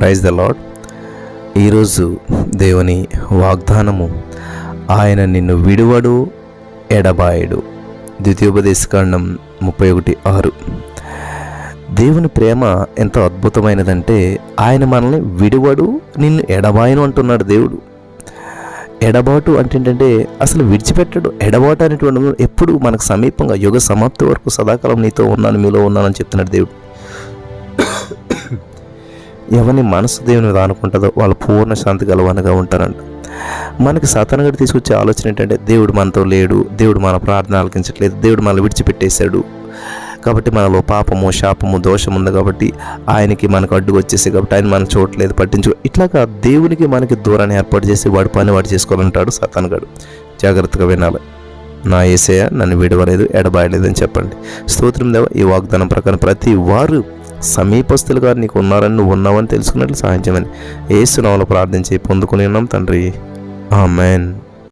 Praise the lord ఈరోజు దేవుని వాగ్దానము ఆయన నిన్ను విడువడు ఎడబాయడు. ద్వితీయోపదేశకాండం ముప్పై ఒకటి ఆరు. దేవుని ప్రేమ ఎంత అద్భుతమైనదంటే ఆయన మనల్ని విడువడు నిన్ను ఎడబాయను అంటున్నాడు దేవుడు. ఎడబాటు అంటే ఏంటంటే అసలు విడిచిపెట్టడు. ఎడబాటు అనేటువంటి ఎప్పుడు మనకు సమీపంగా యుగ సమాప్తి వరకు సదాకాలం నీతో ఉన్నాను మీలో ఉన్నానని చెప్తున్నాడు దేవుడు. ఎవరిని మనసు దేవుని మీద అనుకుంటుందో వాళ్ళు పూర్ణ శాంతి గలవనగా ఉంటారంట. మనకి సతనగడి తీసుకొచ్చే ఆలోచన ఏంటంటే దేవుడు మనతో లేడు దేవుడు మన ప్రార్థన ఆలకించట్లేదు దేవుడు మనల్ని విడిచిపెట్టేశాడు. కాబట్టి మనలో పాపము శాపము దోషం ఉంది కాబట్టి ఆయనకి మనకు అడ్డు వచ్చేసి కాబట్టి ఆయన మనం చూడట్లేదు పట్టించు ఇట్లాగా దేవునికి మనకి దూరాన్ని ఏర్పాటు చేసి వాడి పని వాడు చేసుకోవాలంటాడు సతనగాడు జాగ్రత్తగా వినాలి. నా ఏసయ్య నన్ను విడవలేదు ఎడబాయలేదని చెప్పండి. స్తోత్రం దేవ ఈ వాగ్దానం ప్రకారం ప్రతి వారు సమీపస్తులుగా నీకు ఉన్నారని నువ్వు ఉన్నావని తెలుసుకున్నట్లు సహాయం చేయమని. ఏసునామలో ప్రార్థించి పొందుకుని ఉన్నాం తండ్రి. ఆ మ్యాన్